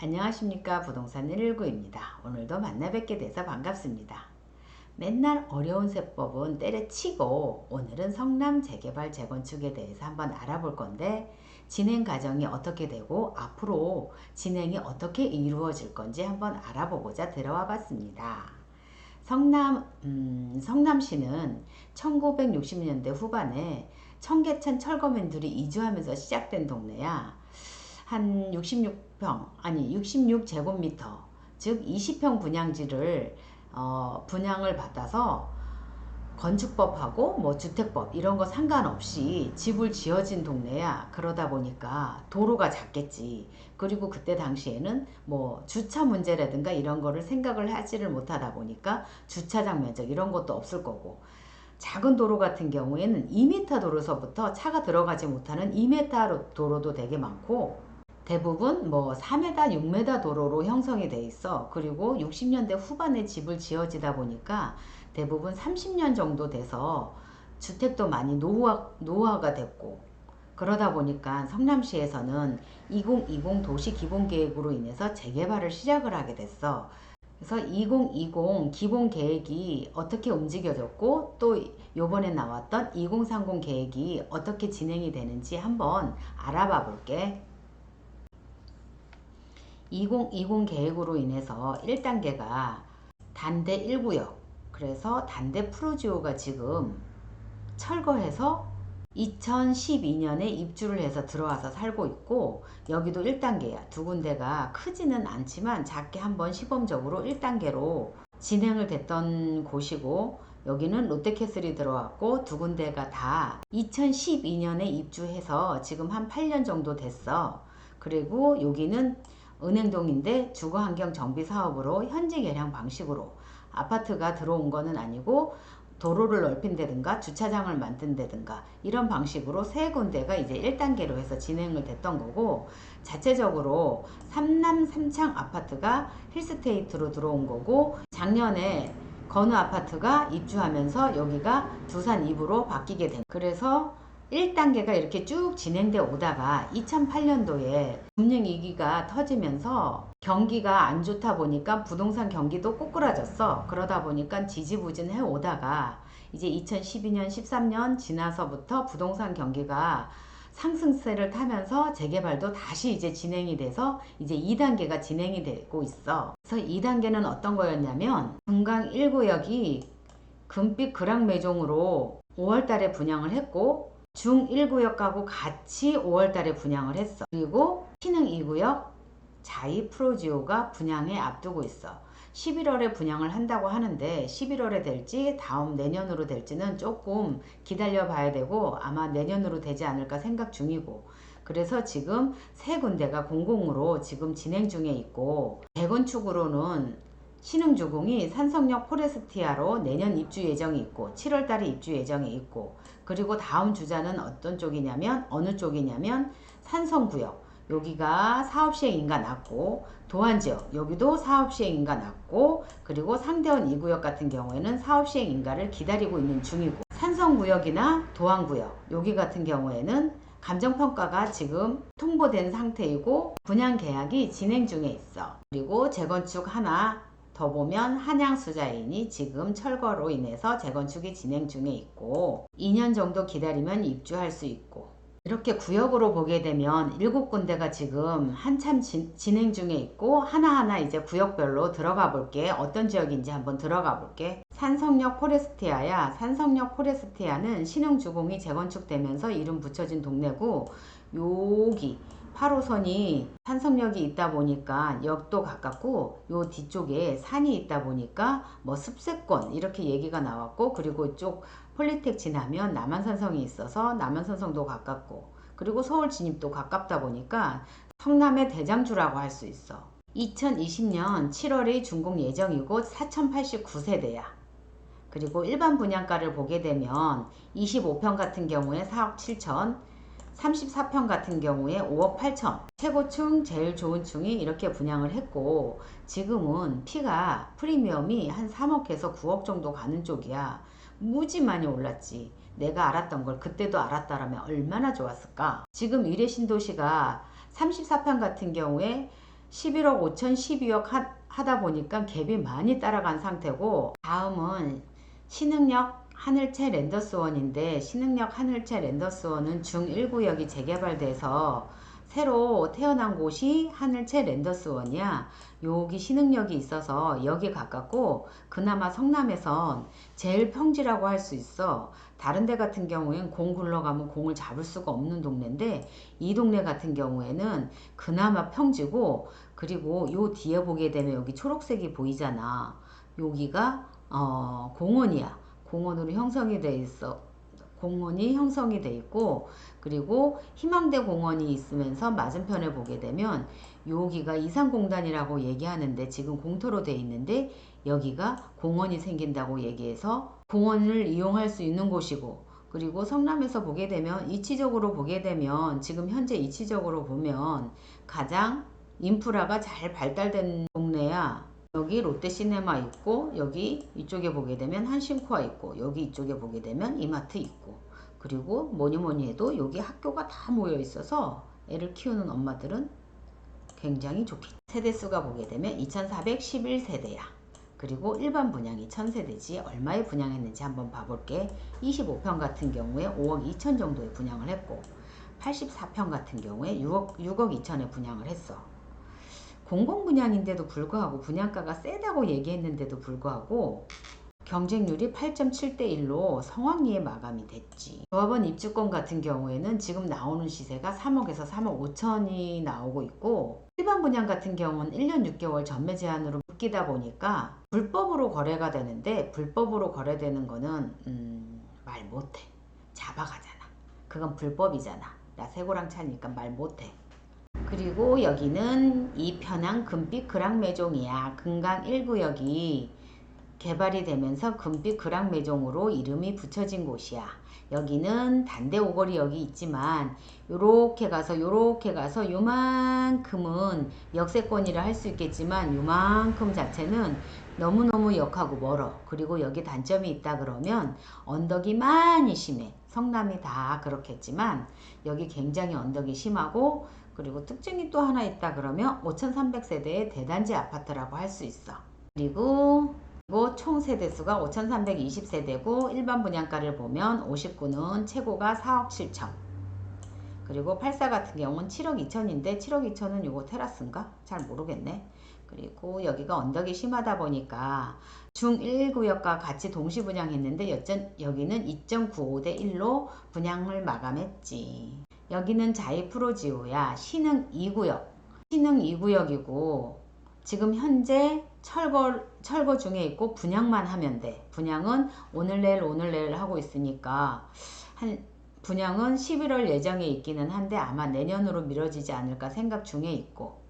안녕하십니까 부동산 119입니다. 오늘도 만나 뵙게 돼서 반갑습니다. 맨날 어려운 세법은 때려치고 오늘은 성남 재개발 재건축에 대해서 한번 알아볼 건데 진행 과정이 어떻게 되고 앞으로 진행이 어떻게 이루어질 건지 한번 알아보고자 들어와 봤습니다. 성남 음, 성남시는 1960년대 후반에 청계천 철거민들이 이주하면서 시작된 동네야. 한 66평 아니 66제곱미터 즉 20평 분양지를 어, 분양을 받아서 건축법하고 뭐 주택법 이런 거 상관없이 집을 지어진 동네야. 그러다 보니까 도로가 작겠지. 그리고 그때 당시에는 뭐 주차 문제라든가 이런 거를 생각을 하지를 못하다 보니까 주차장 면적 이런 것도 없을 거고. 작은 도로 같은 경우에는 2m 도로서부터 차가 들어가지 못하는 2m 도로도 되게 많고 대부분 뭐 4m, 6m 도로로 형성이 돼 있어. 그리고 60년대 후반에 집을 지어지다 보니까 대부분 30년 정도 돼서 주택도 많이 노후화, 노후화가 됐고 그러다 보니까 성남시에서는 2020 도시 기본 계획으로 인해서 재개발을 시작을 하게 됐어. 그래서 2020 기본 계획이 어떻게 움직여졌고 또 요번에 나왔던 2030 계획이 어떻게 진행이 되는지 한번 알아봐 볼게. 2020 계획으로 인해서 1단계가 단대 1구역 그래서 단대 프로지오가 지금 철거해서 2012년에 입주를 해서 들어와서 살고 있고 여기도 1단계야. 두 군데가 크지는 않지만 작게 한번 시범적으로 1단계로 진행을 됐던 곳이고 여기는 롯데캐슬이 들어왔고 두 군데가 다 2012년에 입주해서 지금 한 8년 정도 됐어. 그리고 여기는 은행동인데 주거환경 정비 사업으로 현지 개량 방식으로 아파트가 들어온 거는 아니고 도로를 넓힌다든가 주차장을 만든다든가 이런 방식으로 세 군데가 이제 1단계로 해서 진행을 됐던 거고 자체적으로 삼남 삼창 아파트가 힐스테이트로 들어온 거고 작년에 건우 아파트가 입주하면서 여기가 두산 2부로 바뀌게 된 그래서 1단계가 이렇게 쭉 진행돼 오다가 2008년도에 금융위기가 터지면서 경기가 안 좋다 보니까 부동산 경기도 꼬꾸라졌어. 그러다 보니까 지지부진해 오다가 이제 2012년, 13년 지나서부터 부동산 경기가 상승세를 타면서 재개발도 다시 이제 진행이 돼서 이제 2단계가 진행이 되고 있어. 그래서 2단계는 어떤 거였냐면 금강 1구역이 금빛 그랑 매종으로 5월 달에 분양을 했고 중 1구역하고 같이 5월 달에 분양을 했어. 그리고 신흥 2구역 자이 프로지오가 분양에 앞두고 있어. 11월에 분양을 한다고 하는데 11월에 될지 다음 내년으로 될지는 조금 기다려 봐야 되고 아마 내년으로 되지 않을까 생각 중이고 그래서 지금 세 군데가 공공으로 지금 진행 중에 있고 재건축으로는 신흥주공이 산성역 포레스티아로 내년 입주 예정이 있고 7월 달에 입주 예정이 있고 그리고 다음 주자는 어떤 쪽이냐면 어느 쪽이냐면 산성구역. 여기가 사업시행인가 낮고 도안지역. 여기도 사업시행인가 낮고 그리고 상대원 2구역 같은 경우에는 사업시행인가를 기다리고 있는 중이고 산성구역이나 도안구역 여기 같은 경우에는 감정평가가 지금 통보된 상태이고 분양 계약이 진행 중에 있어. 그리고 재건축 하나 더 보면 한양수자인이 지금 철거로 인해서 재건축이 진행 중에 있고 2년 정도 기다리면 입주할 수 있고 이렇게 구역으로 보게 되면 7군데가 지금 한참 진, 진행 중에 있고 하나하나 이제 구역별로 들어가 볼게. 어떤 지역인지 한번 들어가 볼게. 산성역 포레스티아야. 산성역 포레스티아는 신흥주공이 재건축되면서 이름 붙여진 동네고 여기 8호선이 산성역이 있다 보니까 역도 가깝고 요 뒤쪽에 산이 있다 보니까 뭐 습세권 이렇게 얘기가 나왔고 그리고 이쪽 폴리텍 지나면 남한산성이 있어서 남한산성도 가깝고 그리고 서울 진입도 가깝다 보니까 성남의 대장주라고 할 수 있어. 2020년 7월에 준공 예정이고 4089세대야. 그리고 일반 분양가를 보게 되면 25평 같은 경우에 4억 7천, 34평 같은 경우에 5억 8천. 최고층 제일 좋은 층이 이렇게 분양을 했고 지금은 피가 프리미엄이 한 3억에서 9억 정도 가는 쪽이야. 무지 많이 올랐지. 내가 알았던 걸 그때도 알았다라면 얼마나 좋았을까? 지금 위례 신도시가 34평 같은 경우에 11억 5천 12억 하, 하다 보니까 갭이 많이 따라간 상태고 다음은 신흥역 하늘채 랜더스원인데 신흥역 하늘채 랜더스원은 중1구역이 재개발돼서 새로 태어난 곳이 하늘채 랜더스원이야. 여기 신흥역이 있어서 여기 가깝고 그나마 성남에선 제일 평지라고 할 수 있어. 다른 데 같은 경우엔 공 굴러가면 공을 잡을 수가 없는 동네인데 이 동네 같은 경우에는 그나마 평지고 그리고 요 뒤에 보게 되면 여기 초록색이 보이잖아. 여기가 어, 공원이야. 공원으로 형성이 돼 있어. 공원이 형성이 돼 있고 그리고 희망대 공원이 있으면서 맞은편에 보게 되면 여기가 이산공단이라고 얘기하는데 지금 공터로 돼 있는데 여기가 공원이 생긴다고 얘기해서 공원을 이용할 수 있는 곳이고 그리고 성남에서 보게 되면 이치적으로 보게 되면 지금 현재 이치적으로 보면 가장 인프라가 잘 발달된 동네야. 여기 롯데시네마 있고 여기 이쪽에 보게 되면 한신코아 있고 여기 이쪽에 보게 되면 이마트 있고 그리고 뭐니 뭐니 해도 여기 학교가 다 모여 있어서 애를 키우는 엄마들은 굉장히 좋겠다. 세대수가 보게 되면 2411세대야. 그리고 일반 분양이 1000세대지 얼마에 분양했는지 한번 봐볼게. 25평 같은 경우에 5억 2천 정도에 분양을 했고 84평 같은 경우에 6억, 6억 2천에 분양을 했어. 공공 분양인데도 불구하고 분양가가 세다고 얘기했는데도 불구하고 경쟁률이 8.7대 1로 성황리에 마감이 됐지. 조합원 입주권 같은 경우에는 지금 나오는 시세가 3억에서 3억 5천이 나오고 있고 일반 분양 같은 경우는 1년 6개월 전매 제한으로 묶이다 보니까 불법으로 거래가 되는데 불법으로 거래되는 거는 음, 말 못해. 잡아가잖아. 그건 불법이잖아. 나 새고랑 차니까 말 못해. 그리고 여기는 이편항 금빛 그랑매종이야. 금강 1구역이 개발이 되면서 금빛 그랑매종으로 이름이 붙여진 곳이야. 여기는 단대 오거리역이 있지만 요렇게 가서 요렇게 가서 요만큼은 역세권이라 할 수 있겠지만 요만큼 자체는 너무너무 역하고 멀어. 그리고 여기 단점이 있다 그러면 언덕이 많이 심해. 성남이 다 그렇겠지만 여기 굉장히 언덕이 심하고 그리고 특징이 또 하나 있다 그러면 5300세대의 대단지 아파트라고 할 수 있어. 그리고 총 세대수가 5320세대고 일반 분양가를 보면 59는 최고가 4억 7천. 그리고 84 같은 경우는 7억 2천인데 7억 2천은 요거 테라스인가? 잘 모르겠네. 그리고 여기가 언덕이 심하다 보니까 중1구역과 같이 동시 분양했는데 여전, 여기는 2.95대 1로 분양을 마감했지. 여기는 자이 프로지오야. 신흥 2구역. 신흥 2구역이고 지금 현재 철거 철거 중에 있고 분양만 하면 돼. 분양은 오늘 내일 오늘 내일 하고 있으니까 한 분양은 11월 예정에 있기는 한데 아마 내년으로 미뤄지지 않을까 생각 중에 있고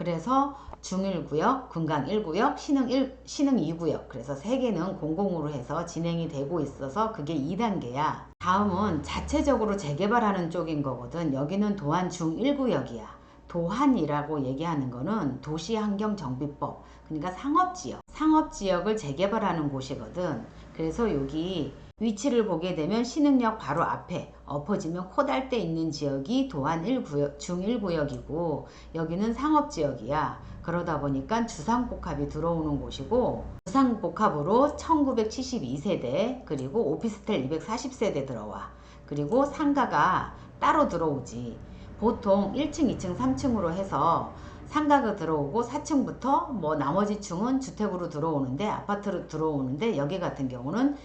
그래서 중1구역, 금강 1구역, 신흥 1, 신흥 2구역 그래서 세 개는 공공으로 해서 진행이 되고 있어서 그게 2단계야. 다음은 자체적으로 재개발하는 쪽인 거거든. 여기는 도안 중1구역이야. 도한이라고 얘기하는 거는 도시환경정비법 그러니까 상업지역 상업지역을 재개발하는 곳이거든 그래서 여기 위치를 보게 되면 신흥역 바로 앞에 엎어지면 코달대 있는 지역이 도안 1구역, 중1구역이고 여기는 상업지역이야. 그러다 보니까 주상복합이 들어오는 곳이고 주상복합으로 1972세대 그리고 오피스텔 240세대 들어와. 그리고 상가가 따로 들어오지. 보통 1층, 2층, 3층으로 해서 상가가 들어오고 4층부터 뭐 나머지 층은 주택으로 들어오는데 아파트로 들어오는데 여기 같은 경우는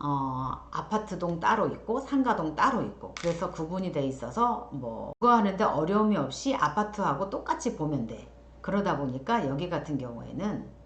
어, 아파트동 따로 있고 상가동 따로 있고 그래서 구분이 돼 있어서 뭐 그거 하는데 어려움이 없이 아파트하고 똑같이 보면 돼 그러다 보니까 여기 같은 경우에는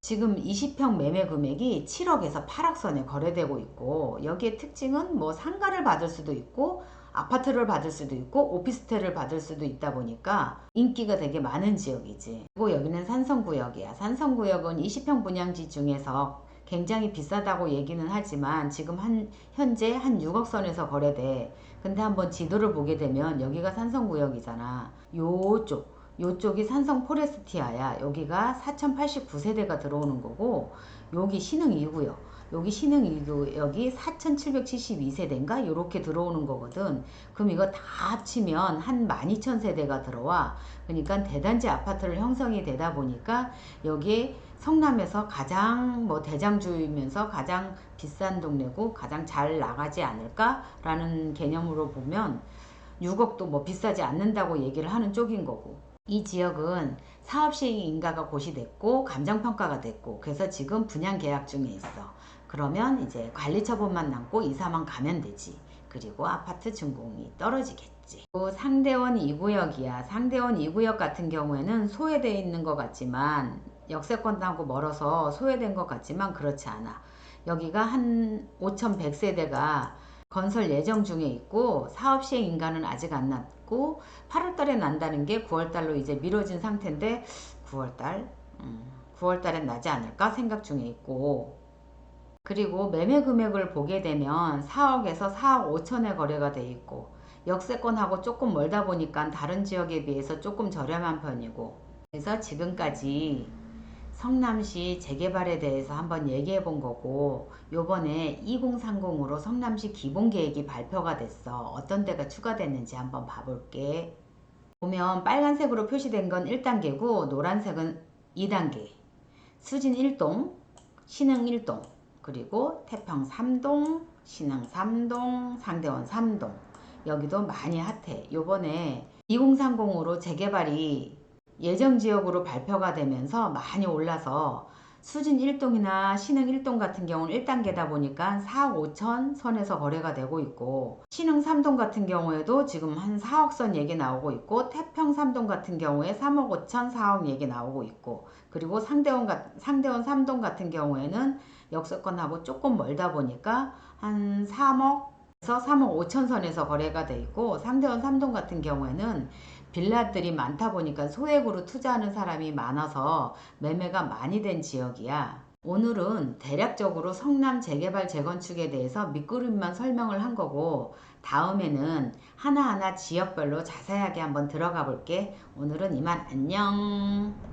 지금 20평 매매 금액이 7억에서 8억 선에 거래되고 있고 여기에 특징은 뭐 상가를 받을 수도 있고 아파트를 받을 수도 있고 오피스텔을 받을 수도 있다 보니까 인기가 되게 많은 지역이지. 그리고 여기는 산성구역이야. 산성구역은 20평 분양지 중에서 굉장히 비싸다고 얘기는 하지만 지금 한 현재 한 6억 선에서 거래돼. 근데 한번 지도를 보게 되면 여기가 산성구역이잖아. 요쪽 요쪽이 산성 포레스티아야. 여기가 4089세대가 들어오는 거고 여기 신흥 2구역. 여기 신흥 2구역이 4772세대인가? 요렇게 들어오는 거거든. 그럼 이거 다 합치면 한 12000세대가 들어와. 그러니까 대단지 아파트를 형성이 되다 보니까 여기에 성남에서 가장 뭐 대장주이면서 가장 비싼 동네고 가장 잘 나가지 않을까라는 개념으로 보면 6억도 뭐 비싸지 않는다고 얘기를 하는 쪽인 거고. 이 지역은 사업 시행 인가가 고시됐고 감정 평가가 됐고 그래서 지금 분양 계약 중에 있어. 그러면 이제 관리 처분만 남고 이사만 가면 되지. 그리고 아파트 준공이 떨어지겠지. 또 상대원 2구역이야. 상대원 2구역 같은 경우에는 소외되어 있는 것 같지만 역세권하고 멀어서 소외된 것 같지만 그렇지 않아. 여기가 한 5,100세대가 건설 예정 중에 있고 사업 시행 인가는 아직 안 났고 8월달에 난다는 게 9월달로 이제 미뤄진 상태인데 9월달, 음, 9월달엔 나지 않을까 생각 중에 있고 그리고 매매 금액을 보게 되면 4억에서 4억 5천에 거래가 돼 있고 역세권하고 조금 멀다 보니까 다른 지역에 비해서 조금 저렴한 편이고. 그래서 지금까지 성남시 재개발에 대해서 한번 얘기해 본 거고 요번에 2030으로 성남시 기본계획이 발표가 됐어. 어떤 데가 추가됐는지 한번 봐볼게. 보면 빨간색으로 표시된 건 1단계고 노란색은 2단계. 수진 1동 신흥 1동 그리고 태평 3동, 신흥 3동, 상대원 3동. 여기도 많이 핫해. 요번에 2030으로 재개발이 예정 지역으로 발표가 되면서 많이 올라서 수진 1동이나 신흥 1동 같은 경우는 1단계다 보니까 4억 5천 선에서 거래가 되고 있고 신흥 3동 같은 경우에도 지금 한 4억 선 얘기 나오고 있고 태평 3동 같은 경우에 3억 5천 4억 얘기 나오고 있고 그리고 상대원, 상대원 3동 같은 경우에는 역세권하고 조금 멀다 보니까 한 3억에서 3억 5천 선에서 거래가 돼 있고 상대원 3동 같은 경우에는 빌라들이 많다 보니까 소액으로 투자하는 사람이 많아서 매매가 많이 된 지역이야. 오늘은 대략적으로 성남 재개발 재건축에 대해서 밑그림만 설명을 한 거고 다음에는 하나하나 지역별로 자세하게 한번 들어가 볼게. 오늘은 이만 안녕.